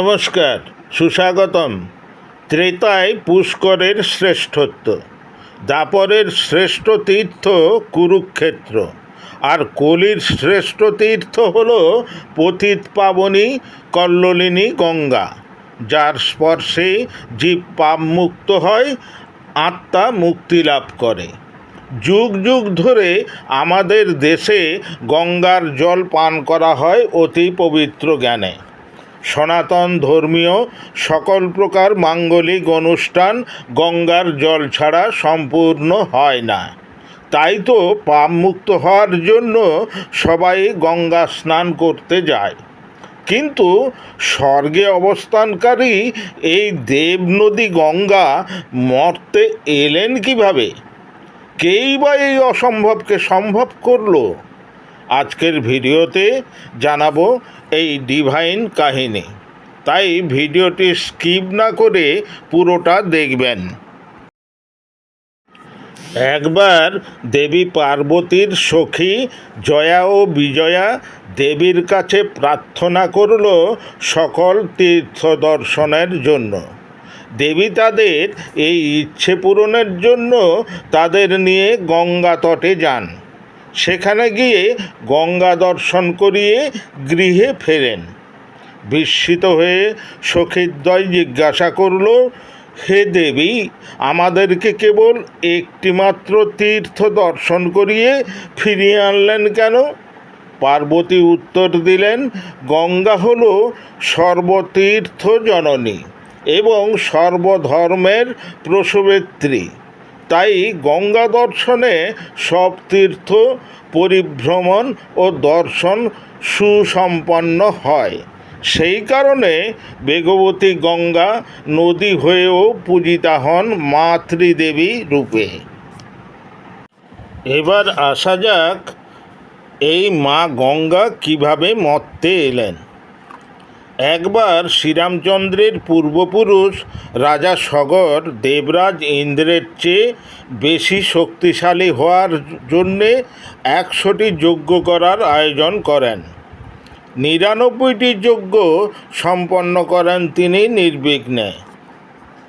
নমস্কার, সুস্বাগতম। ত্রেতায় পুষ্করের শ্রেষ্ঠত্ব, দাপরের শ্রেষ্ঠ তীর্থ কুরুক্ষেত্র, আর কলির শ্রেষ্ঠ তীর্থ হল পতিত পাবনী কল্লোলিনী গঙ্গা, যার স্পর্শে জীব পাপ মুক্ত হয়, আত্মা মুক্তি লাভ করে। যুগ যুগ ধরে আমাদের দেশে গঙ্গার জল পান করা হয় অতি পবিত্র জ্ঞানে। সনাতন ধর্মীয় সকল প্রকার মাঙ্গলিক অনুষ্ঠান গঙ্গার জল ছাড়া সম্পূর্ণ হয় না। তাই তো পাপ মুক্ত হওয়ার জন্য সবাই গঙ্গা স্নান করতে যায়। কিন্তু স্বর্গে অবস্থানকারী এই দেব নদী গঙ্গা মর্তে এলেন কীভাবে? কেই বা এই অসম্ভবকে সম্ভব করল? আজকের ভিডিওতে জানাব এই ডিভাইন কাহিনী। তাই ভিডিওটি স্কিপ না করে পুরোটা দেখবেন। একবার দেবী পার্বতীর সখী জয়া ও বিজয়া দেবীর কাছে প্রার্থনা করল সকল তীর্থ দর্শনের জন্য। দেবী তাদের এই ইচ্ছে পূরণের জন্য তাদের নিয়ে গঙ্গা তটে যান। সেখানে গিয়ে গঙ্গা দর্শন করিয়ে গৃহে ফেরেন। বিস্মিত হয়ে সখীদ্বয় জিজ্ঞাসা করল, হে দেবী, আমাদেরকে কেবল একটিমাত্র তীর্থ দর্শন করিয়ে ফিরিয়ে আনলেন কেন? পার্বতী উত্তর দিলেন, গঙ্গা হল সর্বতীর্থ জননী এবং সর্বধর্মের প্রসবেত্রী। তাই গঙ্গা দর্শনে সব তীর্থ পরিভ্রমণ ও দর্শন সুসম্পন্ন হয়। সেই কারণে বেগবতী গঙ্গা নদী হয়েও পূজিতা হন মাতৃদেবী রূপে। এবার আসা যাক এই মা গঙ্গা কীভাবে মর্তে এলেন। একবার শ্রীরামচন্দ্রের পূর্বপুরুষ রাজা সগর দেবরাজ ইন্দ্রের চেয়ে বেশি শক্তিশালী হওয়ার জন্যে একশোটি যজ্ঞ করার আয়োজন করেন। নিরানব্বইটি যজ্ঞ সম্পন্ন করেন তিনি নির্বিঘ্নে।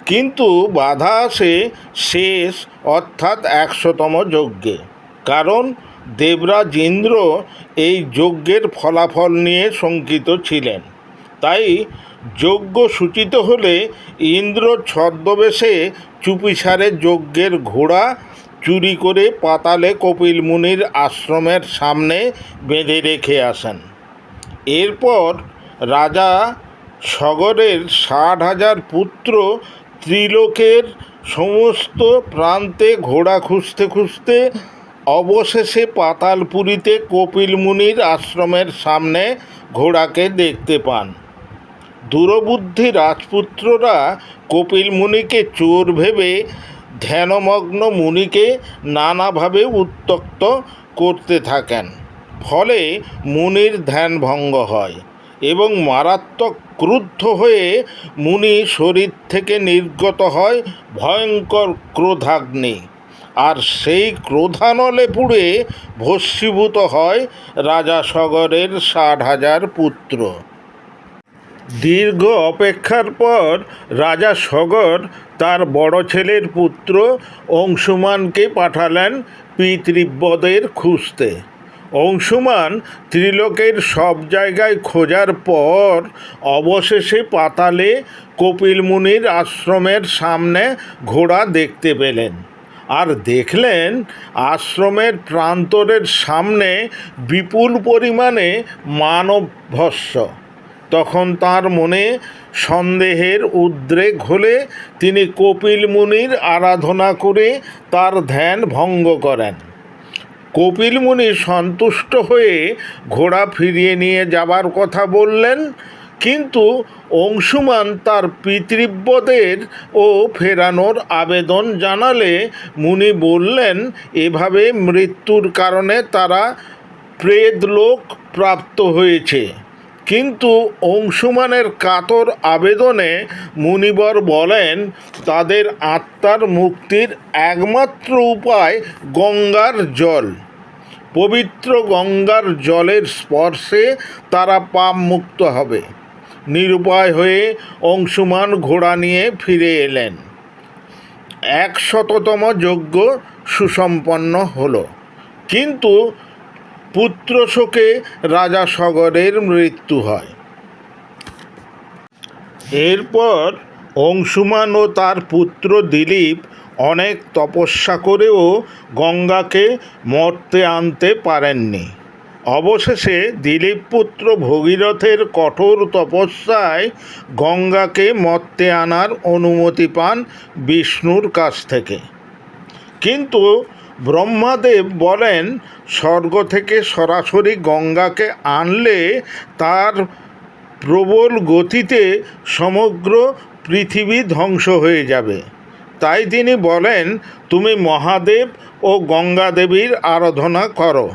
কিন্তু বাধা আসে শেষ অর্থাৎ একশোতম যজ্ঞে। কারণ দেবরাজ ইন্দ্র এই যজ্ঞের ফলাফল নিয়ে শঙ্কিত ছিলেন। তাই যজ্ঞ সূচিত হলে ইন্দ্র ছদ্মবেশে চুপিসারে যজ্ঞের ঘোড়া চুরি করে পাতালে কপিল মুনির আশ্রমের সামনে বেঁধে রেখে আসেন। এরপর রাজা সগরের ষাট হাজার পুত্র ত্রিলোকের সমস্ত প্রান্তে ঘোড়া খুঁজতে খুঁজতে অবশেষে পাতালপুরীতে কপিল মুনির আশ্রমের সামনে ঘোড়াকে দেখতে পান। দূরবুদ্ধি রাজপুত্ররা কপিল মুনিকে চোর ভেবে, ধ্যানমগ্ন মুনিকে নানাভাবে উত্তক্ত করতে থাকেন। ফলে মুনির ধ্যান ভঙ্গ হয় এবং মারাত্মক ক্রুদ্ধ হয়ে মুনি শরীর থেকে নির্গত হয় ভয়ঙ্কর ক্রোধাগ্নি। আর সেই ক্রোধানলে পুড়ে ভস্মীভূত হয় রাজা সগরের ষাট হাজার পুত্র। দীর্ঘ অপেক্ষার পর রাজা সগর তার বড় ছেলের পুত্র অংশুমানকে পাঠালেন পিতৃব্যদের খুঁজতে। অংশুমান ত্রিলোকের সব জায়গায় খোঁজার পর অবশেষে পাতালে কপিল মুনির আশ্রমের সামনে ঘোড়া দেখতে পেলেন আর দেখলেন আশ্রমের প্রান্তরের সামনে বিপুল পরিমাণে মানব ভস্য তখন তার মনে সন্দেহের উদ্রেক হলে তিনি কপিল মুনির আরাধনা করে তার ধ্যান ভঙ্গ করেন। কপিল মুনি সন্তুষ্ট হয়ে ঘোড়া ফিরিয়ে নিয়ে যাবার কথা বললেন, কিন্তু অংশুমান তার পিতৃব্যদের ও ফেরানোর আবেদন জানালে মুনি বললেন, এভাবে মৃত্যুর কারণে তারা প্রেদলোক প্রাপ্ত হয়েছে। কিন্তু অংশুমানের কাতর আবেদনে মুনিবর বলেন, তাদের আত্মার মুক্তির একমাত্র উপায় গঙ্গার জল। পবিত্র গঙ্গার জলের স্পর্শে তারা পাপ মুক্ত হবে। নিরুপায় হয়ে অংশুমান ঘোড়া নিয়ে ফিরে এলেন। এক শততম যজ্ঞ সুসম্পন্ন হলো। কিন্তু পুত্র শোকে রাজা সগরের মৃত্যু হয়। এরপর অংশুমান ও তার পুত্র দিলীপ অনেক তপস্যা করেও গঙ্গাকে মর্তে আনতে পারেননি। অবশেষে দিলীপ পুত্র ভগীরথের কঠোর তপস্যায় গঙ্গাকে মর্তে আনার অনুমতি পান বিষ্ণুর কাছ থেকে। কিন্তু ব্রহ্মাদেব বলেন, স্বর্গ থেকে সরাসরি গঙ্গাকে আনলে তার প্রবল গতিতে সমগ্র পৃথিবী ধ্বংস হয়ে যাবে। তাই তিনি বলেন, তুমি মহাদেব ও গঙ্গা দেবীর আরাধনা করো।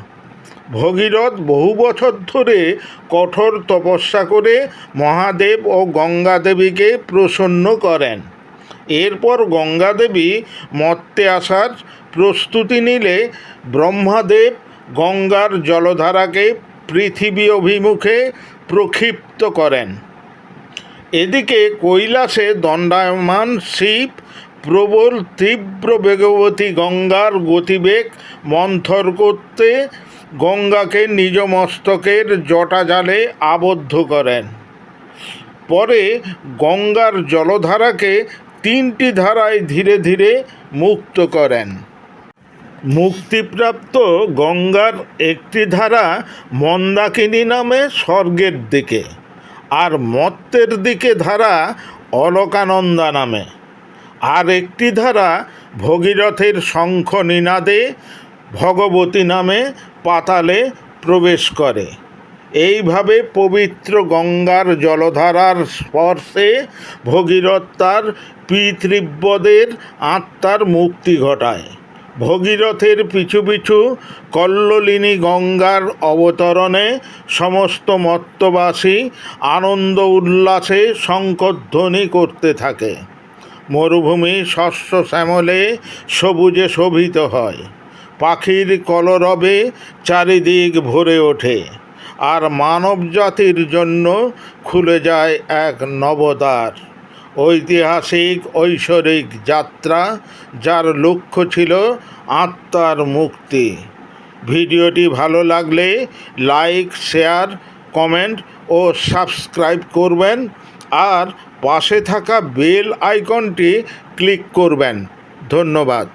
ভগীরথ বহু বছর ধরে কঠোর তপস্যা করে মহাদেব ও গঙ্গা দেবীকে প্রসন্ন করেন। এরপর গঙ্গা দেবী মর্তে আসার প্রস্তুতি নিলে ব্রহ্মাদেব গঙ্গার জলধারাকে পৃথিবী অভিমুখে প্রক্ষিপ্ত করেন। এদিকে কৈলাসে দণ্ডায়মান শিব, প্রবল তীব্র বেগবতী গঙ্গার গতিবেগ মন্থর করতে গঙ্গাকে নিজ মস্তকের জটাজালে আবদ্ধ করেন। পরে গঙ্গার জলধারাকে তিনটি ধারায় ধীরে ধীরে মুক্ত করেন। মুক্তিপ্রাপ্ত গঙ্গার একটি ধারা মন্দাকিনী নামে স্বর্গের দিকে, আর মত্তের দিকে ধারা অলকানন্দা নামে। আর একটি ধারা ভগীরথের শঙ্খ নিনাদে ভগবতী নামে পাতালে প্রবেশ করে। এইভাবে পবিত্র গঙ্গার জলধারার স্পর্শে ভগীরথ তার পিতৃব্যদের আত্মার মুক্তি ঘটায়। ভগীরথের পিছু পিছু কল্লোলিনী গঙ্গার অবতরণে সমস্ত মত্তবাসী আনন্দ উল্লাসে শঙ্কধ্বনি করতে থাকে। মরুভূমি শস্য শ্যামলে সবুজে শোভিত হয়। পাখির কলরবে চারিদিক ভরে ওঠে। আর মানব জাতির জন্য খুলে যায় এক নবদ্বার। ঐতিহাসিক ঐশ্বরিক যাত্রা যার লক্ষ্য ছিল আত্মার মুক্তি। ভিডিওটি ভালো লাগলে লাইক, শেয়ার, কমেন্ট ও সাবস্ক্রাইব করবেন আর পাশে থাকা বেল আইকনটি ক্লিক করবেন। ধন্যবাদ।